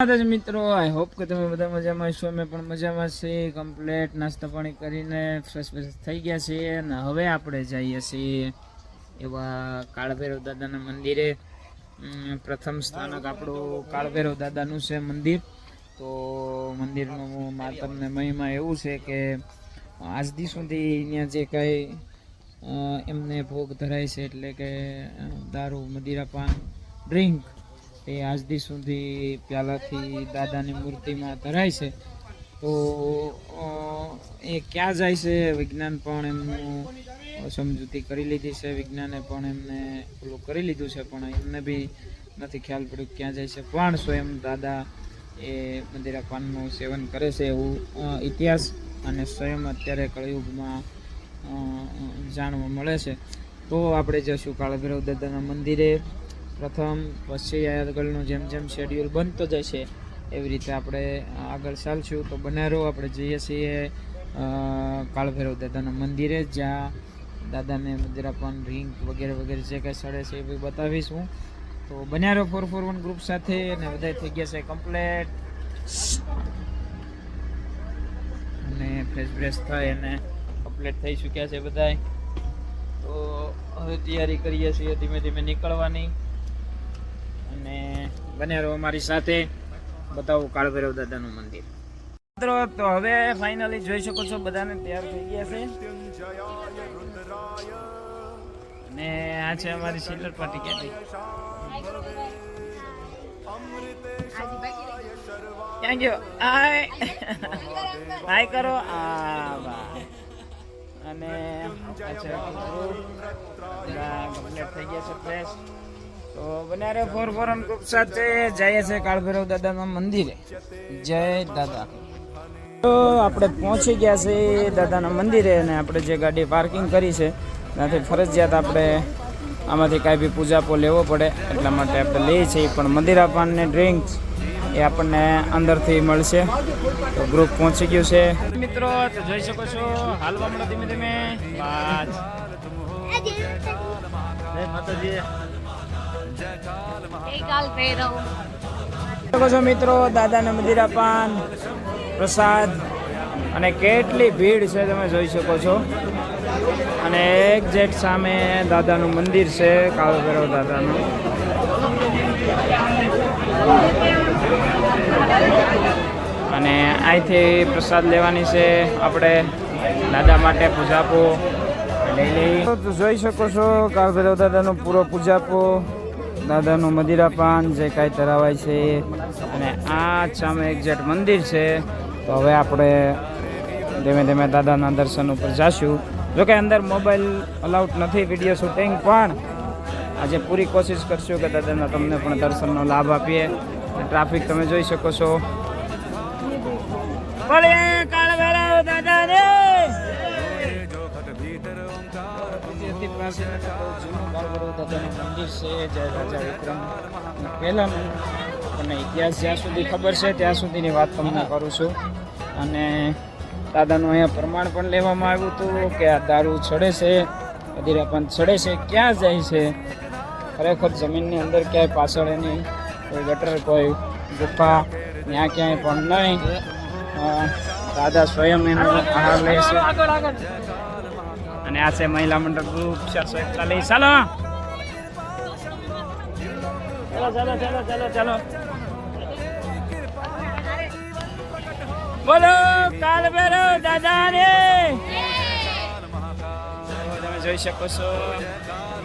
દાદા મિત્રો I hope કે તમે બધા મજામાં છો અમે પણ મજામાં છીએ. કમ્પ્લેટ નાસ્તા પાણી કરીને ફ્રેશ ફ્રેશ થઈ ગયા છીએ અને હવે આપણે જઈએ છીએ એવા કાળભૈરવ દાદાના મંદિરે. પ્રથમ સ્થાનક આપણું કાળભૈરવ દાદાનું છે મંદિર. તો મંદિરનું માતમને મહિમા એવું છે કે આજ દી સુધી અહીંયા જે કંઈ એમને ભોગ ધરાય છે એટલે કે દારૂ, મદિરા પાન, ડ્રિંક તે આજ દી સુધી પ્યાલાથી દાદાની મૂર્તિમાં ધરાય છે. તો એ ક્યાં જાય છે? વિજ્ઞાન પણ એમનું સમજૂતી કરી લીધી છે. વિજ્ઞાને પણ એમને પેલું કરી લીધું છે, પણ એમને બી નથી ખ્યાલ પડ્યો ક્યાં જાય છે. પણ સ્વયં દાદા એ મંદિરા પાનનું સેવન કરે છે એવું ઇતિહાસ અને સ્વયં અત્યારે કળયુગમાં જાણવા મળે છે. તો આપણે જશું કાળભૈરવ દાદાના મંદિરે. પ્રથમ પછી આગળનું જેમ જેમ શેડ્યુલ બનતો જશે, એવી રીતે આપણે આગળ ચાલશું. તો બનારો આપણે જઈએ છીએ કાળભૈરવ દાદાના મંદિરે, જ્યાં દાદાને મંદિરાપાન રિંગ વગેરે વગેરે જે કંઈ સડે છે એ બતાવીશું. તો બનારો ફોર ફોર વન ગ્રુપ સાથે અને બધા થઈ ગયા છે કમ્પ્લેટ અને ફ્રેશ બ્રેશ થાય અને કમ્પ્લેટ થઈ ચૂક્યા છે બધાય. તો હવે તૈયારી કરીએ છીએ ધીમે ધીમે નીકળવાની. બને રહો અમારી સાથે. બતાવું કાળભૈરવ દાદાનું મંદિર. મિત્રો, તો હવે ફાઇનલી જોઈ શકો છો બધાને તૈયાર થઈ ગયા છે. અને આ છે અમારી સિલ્વર પાર્ટી ક્યાંથી ક્યાં ગયો હાય કરો. આ વાહ અને આ છે કમ્પ્લીટ થઈ ગયા છે ફ્રેશ તો બનારે ફોર ફોર ગ્રુપ સાથે જઈએ છે કાળભૈરવ દાદાના મંદિરે. જય દાદા. તો આપણે પહોંચી ગયા છે દાદાના મંદિરે અને આપણે જે ગાડી પાર્કિંગ કરી છે ત્યાંથી ફરજિયાત આપણે આમાંથી કાંઈ બી પૂજાપો લેવો પડે એટલા માટે આપણે લઈએ છીએ. પણ મંદિરા પાન ને ડ્રિંક્સ એ આપણને અંદરથી મળશે. તો ગ્રુપ પહોંચી ગયું છે. મિત્રો જોઈ શકો છો હાલવા મળો ધીમે ધીમે. જય માતાજી. શકો છો મિત્રો દાદાના મંદિરા પાન પ્રસાદ અને કેટલી ભીડ છે તમે જોઈ શકો છો. અને એક્ઝેક્ટ સામે દાદાનું મંદિર છે કાળો ભૈરવ દાદાનું. અને અહીંથી પ્રસાદ લેવાની છે આપણે. દાદા માટે પૂજાપો લઈ લઈ. તો જોઈ શકો છો કાળ ભૈરવ દાદાનો પૂરો પૂજાપો દાદાનું મદિરા પાન જે કાંઈ ધરાવાય છે. અને આ સામે એક્ઝેક્ટ મંદિર છે. તો હવે આપણે ધીમે ધીમે દાદાના દર્શન ઉપર જાશું. જોકે અંદર મોબાઈલ અલાઉડ નથી, વીડિયો શૂટિંગ, પણ આજે પૂરી કોશિશ કરશું કે દાદાના તમને પણ દર્શનનો લાભ આપીએ. ટ્રાફિક તમે જોઈ શકો છો. બોલે જય રાજા વિક્રમ પહેલાંનું અને ઇતિહાસ જ્યાં સુધી ખબર છે ત્યાં સુધીની વાત તમને કરું છું અને દાદાનું અહીંયા પ્રમાણ પણ લેવામાં આવ્યું હતું કે આ દારૂ ચડે છે અધિરાપન ચડે છે ક્યાં જાય છે ખરેખર જમીનની અંદર ક્યાંય પાછળ એની કોઈ ગટર કોઈ ગુફા ત્યાં ક્યાંય પણ નહીં દાદા સ્વયં એનો આહાર લે છે. અને મહિલા મંડળ ગ્રુપ ચારસો એકતાલીસ. ચાલો. ચાલો ચાલો ચાલો ચાલો બોલો, કાલ ભૈરવ તમે જોઈ શકો છો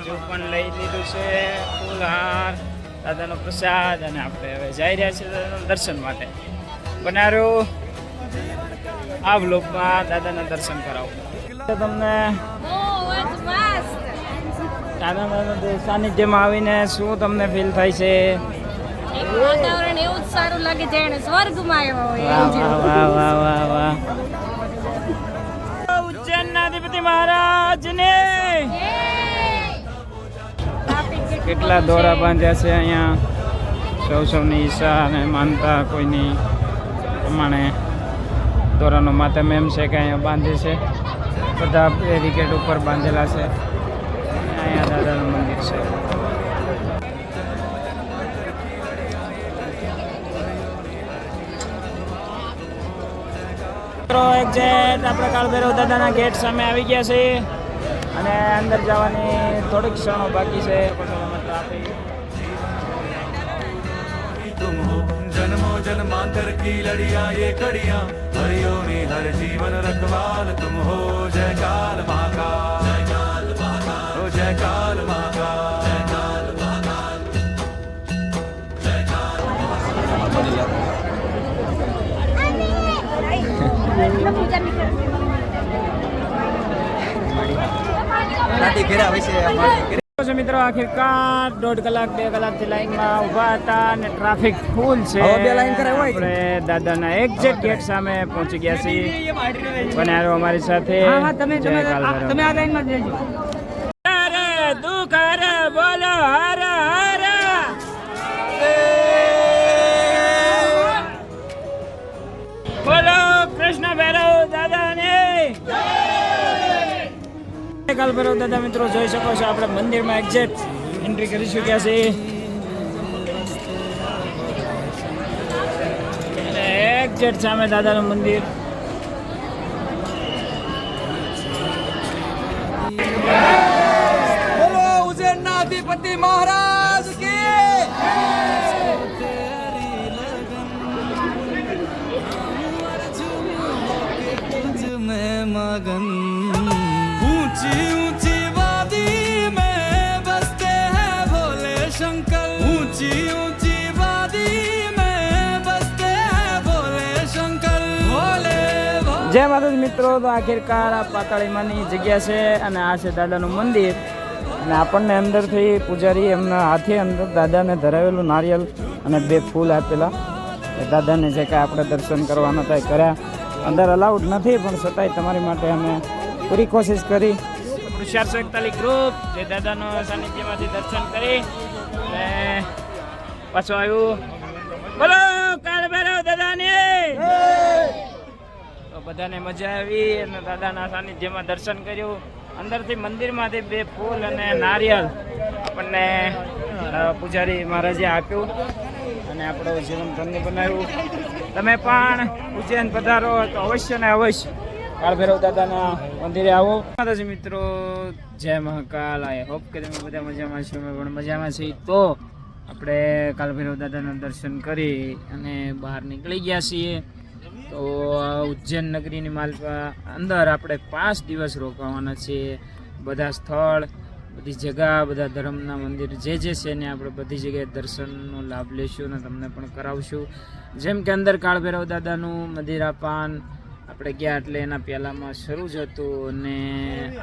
જો પણ લઈ લીધું છે ફૂલહાર દાદાનો પ્રસાદ, અને આપણે હવે જઈ રહ્યા છીએ દાદાના દર્શન માટે. બનારો, આ બ્લોકમાં દાદાના દર્શન કરાવો. તમને આનંદ સાનિધ્યમાં આવીને શું તમને ફીલ થાય છે? વાતાવરણ એવું જ સારું લાગે જાણે સ્વર્ગમાં આવ્યો હોય વાહ વાહ વાહ વાહ ઉજ્જૈનના મહારાજને કેટલા દોરા બાંધ્યા છે અહીંયા? સૌ સૌની ઈચ્છા અને માનતા કોઈની પ્રમાણે દોરાનો માતમ એમ છે કે અહીંયા બાંધે છે? બધા બેરિકેડ ઉપર બાંધેલા છે. અહીંયા દાદાનું મંદિર છે. જે આપણે કાળભૈરવ દાદાના ગેટ સામે આવી ગયા છે. અને અંદર જવાની થોડીક ક્ષણો બાકી છે. जन्मो जन्मांतर की लड़िया ये कड़िया हरियो ने हर जीवन रखवाल तुम हो जय काल महाकाल जय काल महाकाल हो जय काल महाकाल जय काल महाकाल છે મિત્રો આખિરકાર દોઢ કલાક બે કલાકથી લાઈનમાં ઊભા હતા અને ટ્રાફિક ફૂલ છે. આપણે દાદાના એક્ઝેક્ટ ગેટ સામે પહોંચી ગયા છીએ. બનારો અમારી સાથે. જય કાળભૈરવ. હરે કાલભૈરવ દાદા મિત્રો, જોઈ શકો છો આપણે મંદિરમાં એક્ઝેક્ટ એન્ટ્રી કરી ચૂક્યા અને એક્ઝેક્ટ સામે દાદાનું મંદિર. અધિપતિ મહારાજ કી તો આખિરકાર આ પાતાળીમાંની જગ્યા છે અને આ છે દાદાનું મંદિર. અને આપણને અંદરથી પૂજારી એમના હાથે અંદર દાદાને ધરાવેલું નારિયેલ અને બે ફૂલ આપેલા. દાદાને જે કાંઈ આપણે દર્શન કરવાના થાય કર્યા. અંદર અલાઉડ નથી, પણ છતાંય તમારી માટે અમે પૂરી કોશિશ કરી. ચારસો એકતાલીસ ગ્રુપ જે દાદાનો સાનિધ્યમાંથી દર્શન કરી. પાછું આવ્યું બોલો કાળ ભૈરવ દાદાની તો બધાને મજા આવી અને દાદાના સાનિધ્યમાં દર્શન કર્યું. અંદરથી મંદિરમાંથી બે ફૂલ અને નારિયેલ આપણને પૂજારી મહારાજે આપ્યું અને આપણું જીવન ધન્ય બનાવ્યું. તમે પણ ઉજ્જૈન પધારો તો અવશ્ય ને અવશ્ય. કાળભૈરવ દાદાના મંદિરે આવો. માતાજી મિત્રો, જય મહાકાલ. આઈ હોપ કે તમે બધા મજામાં છો. અમે પણ મજામાં છીએ. તો આપણે કાલભૈરવ દાદાના દર્શન કરી અને બહાર નીકળી ગયા છીએ. તો ઉજ્જૈન નગરીની માલ અંદર આપણે પાંચ દિવસ રોકાવાના છીએ બધા સ્થળ, બધી જગા, બધા ધર્મના મંદિર જે જે છે ને આપણે બધી જગ્યાએ દર્શનનો લાભ લેશું અને તમને પણ કરાવશું. જેમ કે અંદર કાળભૈરવ દાદાનું મંદિરાપાન આપણે ગયા એટલે એના પહેલાંમાં શરૂ જ હતું અને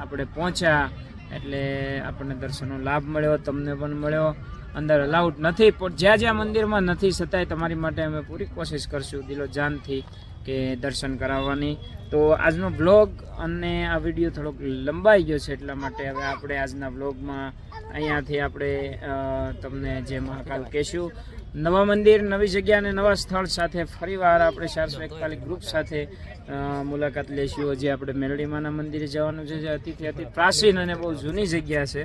આપણે પહોંચ્યા એટલે આપણને દર્શનનો લાભ મળ્યો, તમને પણ મળ્યો. અંદર અલાઉડ નથી, પણ જ્યાં જ્યાં મંદિરમાં નથી છતાંય તમારી માટે અમે પૂરી કોશિશ કરશું દિલો જાનથી કે દર્શન કરાવવાની. તો આજનો બ્લોગ અને આ વીડિયો થોડોક લંબાઈ ગયો છે એટલા માટે હવે આપણે આજના બ્લોગમાં અહીંયાથી આપણે તમને જે મહાકાલ કહેશું. નવા મંદિર, નવી જગ્યા અને નવા સ્થળ સાથે ફરીવાર આપણે ચારસો એકતાલીસ ગ્રુપ સાથે મુલાકાત લઈશું હજી આપણે મેરડીમાના મંદિરે જવાનું છે, જે અતિથી, અતિ પ્રાચીન અને બહુ જૂની જગ્યા છે.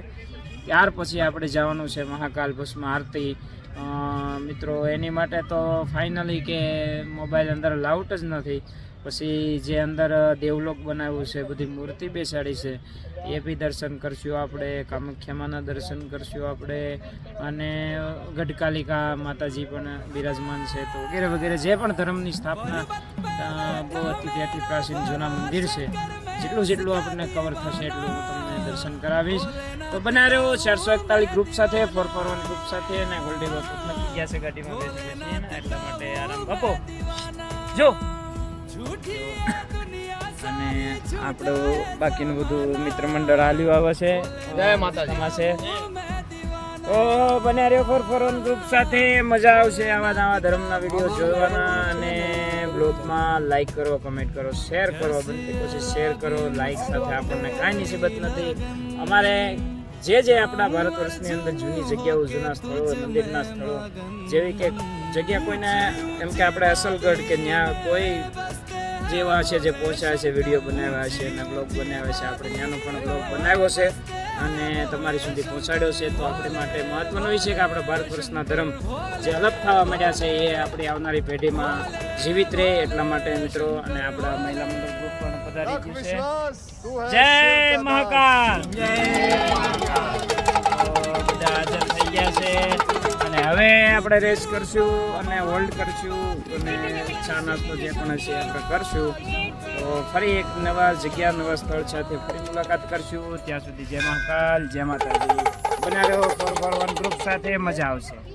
ત્યાર પછી આપણે જવાનું છે મહાકાલ ભસ્મ આરતી મિત્રો, એની માટે તો ફાઇનલી કે મોબાઈલ અંદર લાઉટ જ નથી. પછી જે અંદર દેવલોક બનાવ્યું છે, બધી મૂર્તિ બેસાડી છે, એ બી દર્શન કરશું આપણે, કામાખ્યામાના દર્શન કરશું આપણે, અને ગઢકાલિકા માતાજી પણ બિરાજમાન છે તો વગેરે વગેરે, જે પણ ધર્મની સ્થાપના બહુ અતિ પ્રાચીન જૂના મંદિર છે, જેટલું જેટલું આપણને કવર થશે એટલું દર્શન કરાવીશ. તો બના રહ્યો ચારસો એકતાલીસ ગ્રુપ સાથે ફોર ફોર વન ગ્રુપ સાથે અને ગોલ્ડી નક્કી ગયા છે ગાડીમાં બેસી બેસીએ ને એટલા માટે આરામ આપો જો. અને આપણું બાકીનું બધું મિત્ર મંડળ હાલ્યું આવે છે. જય માતા છે તો બન્યા રહ્યો ફોર ફોર વન ગ્રુપ સાથે. મજા આવશે આવા નવા ધર્મના વીડિયો જોવાના. અને બ્લોગમાં લાઈક કરો કમેન્ટ કરો શેર કરો. બનતી કોશિશ શેર કરો લાઈક સાથે આપણને કાંઈ નિસ્બત નથી. અમારે જે જે આપણા ભારત વર્ષની અંદર જૂની જગ્યાઓ, જૂના સ્થળો, મંદિરના સ્થળો, જેવી કે જગ્યા કોઈને એમ કે આપણે અસલગઢ કે ત્યાં કોઈ જેવા છે જે પહોંચ્યા છે, વીડિયો બનાવ્યા છે અને બ્લોગ બનાવ્યા છે, આપણે ત્યાંનો પણ બ્લોગ બનાવ્યો છે. અને તમારી સુધી પહોંચાડ્યો છે તો આપણી માટે મહત્વનો એ કે આપણા ભારત વર્ષના ધર્મ જે અલગ થવા માંડ્યા છે એ આપણી આવનારી પેઢીમાં જીવિત રહે એટલા માટે મિત્રો અને આપણા મહિલા મંડળ ગ્રુપ પણ પધારી ગયું છે. જય મહાકાલ. બધા હાજર થઈ ગયા છે. અને હવે આપણે રેસ કરશું અને હોલ્ડ કરશું. અને ચા નાસ્તો જે પણ હશે, આપણે કરશું. તો ફરી એક નવા જગ્યા, નવા સ્થળ સાથે ફરી મુલાકાત કરશું. ત્યાં સુધી જય મહાકાલ, જય માતાજી. રહો ફોર ફોર વન ગ્રુપ સાથે. મજા આવશે.